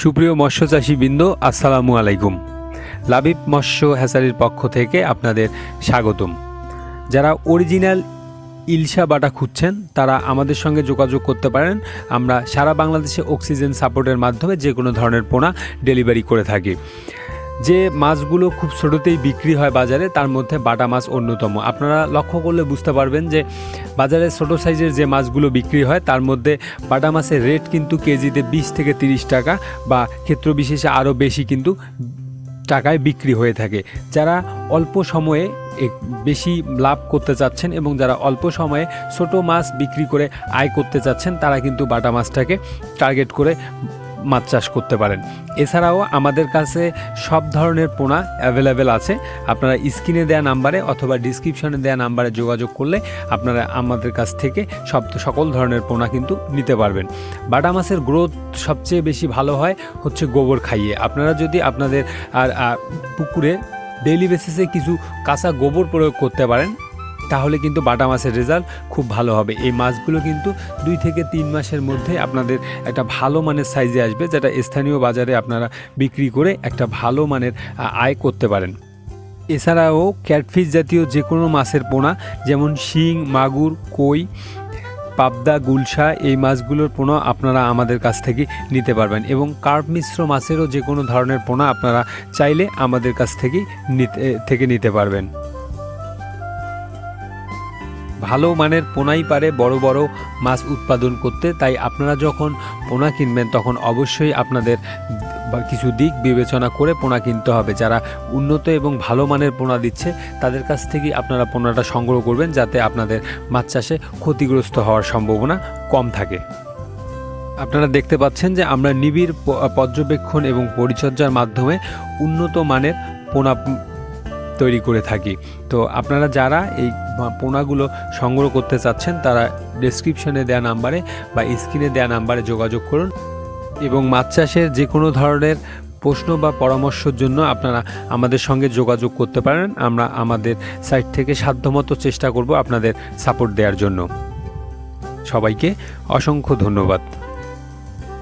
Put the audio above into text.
সুপ্রিয় মৎস্যচাষী বৃন্দ আসসালামু আলাইকুম। লাবিব মৎস্য হ্যাচারির পক্ষ থেকে আপনাদের স্বাগতম। যারা অরিজিনাল ইলশা বাটা খুঁজছেন, তারা আমাদের সঙ্গে যোগাযোগ করতে পারেন। আমরা সারা বাংলাদেশে অক্সিজেন সাপোর্টের মাধ্যমে যে কোনো ধরনের পোনা ডেলিভারি করে থাকি। যে মাছগুলো খুব ছোটোতেই বিক্রি হয় বাজারে, তার মধ্যে বাটা মাছ অন্যতম। আপনারা লক্ষ্য করলে বুঝতে পারবেন যে বাজারে ছোটো সাইজের যে মাছগুলো বিক্রি হয়, তার মধ্যে বাটা মাছের রেট কিন্তু কেজিতে বিশ থেকে তিরিশ টাকা বা ক্ষেত্র বিশেষে আরও বেশি কিন্তু টাকায় বিক্রি হয়ে থাকে। যারা অল্প সময়ে বেশি লাভ করতে চাচ্ছেন এবং যারা অল্প সময়ে ছোট মাছ বিক্রি করে আয় করতে চাচ্ছেন, তারা কিন্তু বাটা মাছটাকে টার্গেট করে মাছ চাষ করতে পারেন। এছাড়াও আমাদের কাছে সব ধরনের পোনা অ্যাভেলেবেল আছে। আপনারা স্ক্রিনে দেওয়া নাম্বারে অথবা ডিসক্রিপশনে দেওয়া নাম্বারে যোগাযোগ করলে আপনারা আমাদের কাছ থেকে সব, সকল ধরনের পোনা কিন্তু নিতে পারবেন। বাটা মাছের গ্রোথ সবচেয়ে বেশি ভালো হয় হচ্ছে গোবর খাইয়ে। আপনারা যদি আপনাদের আর পুকুরে ডেইলি বেসিসে কিছু কাঁচা গোবর প্রয়োগ করতে পারেন তাহলে কিন্তু বাটা মাছের রেজাল্ট খুব ভালো হবে। এই মাছগুলো কিন্তু দুই থেকে তিন মাসের মধ্যে আপনাদের একটা ভালো মানের সাইজে আসবে, যেটা স্থানীয় বাজারে আপনারা বিক্রি করে একটা ভালো মানের আয় করতে পারেন। এছাড়াও ক্যাটফিশ জাতীয় যে কোনো মাছের পোনা, যেমন শিং, মাগুর, কই, পাবদা, গুলশা, এই মাছগুলোর পোনা আপনারা আমাদের কাছ থেকে নিতে পারবেন। এবং কার্প মিশ্র মাছেরও যে কোনো ধরনের পোনা আপনারা চাইলে আমাদের কাছ থেকেই নিতে, থেকে নিতে পারবেন। ভালো মানের পোনাই পারে বড় বড় মাছ উৎপাদন করতে, তাই আপনারা যখন পোনা কিনবেন, তখন অবশ্যই আপনাদের কিছু দিক বিবেচনা করে পোনা কিনতে হবে। যারা উন্নত এবং ভালো মানের পোনা দিচ্ছে, তাদের কাছ থেকেই আপনারা পোনাটা সংগ্রহ করবেন, যাতে আপনাদের মাছ চাষে ক্ষতিগ্রস্ত হওয়ার সম্ভাবনা কম থাকে। আপনারা দেখতে পাচ্ছেন যে আমরা নিবিড় পর্যবেক্ষণ এবং পরিচর্যার মাধ্যমে উন্নত মানের পোনা তৈরি করে থাকি। তো আপনারা যারা এই পোনাগুলো সংগ্রহ করতে চাচ্ছেন, তারা ডেসক্রিপশনে দেওয়া নাম্বারে বা স্ক্রিনে দেওয়া নাম্বারে যোগাযোগ করুন। এবং মাছ চাষের যে কোনো ধরনের প্রশ্ন বা পরামর্শের জন্য আপনারা আমাদের সঙ্গে যোগাযোগ করতে পারেন। আমরা আমাদের সাইট থেকে সাধ্যমতো চেষ্টা করব আপনাদের সাপোর্ট দেওয়ার জন্য। সবাইকে অসংখ্য ধন্যবাদ।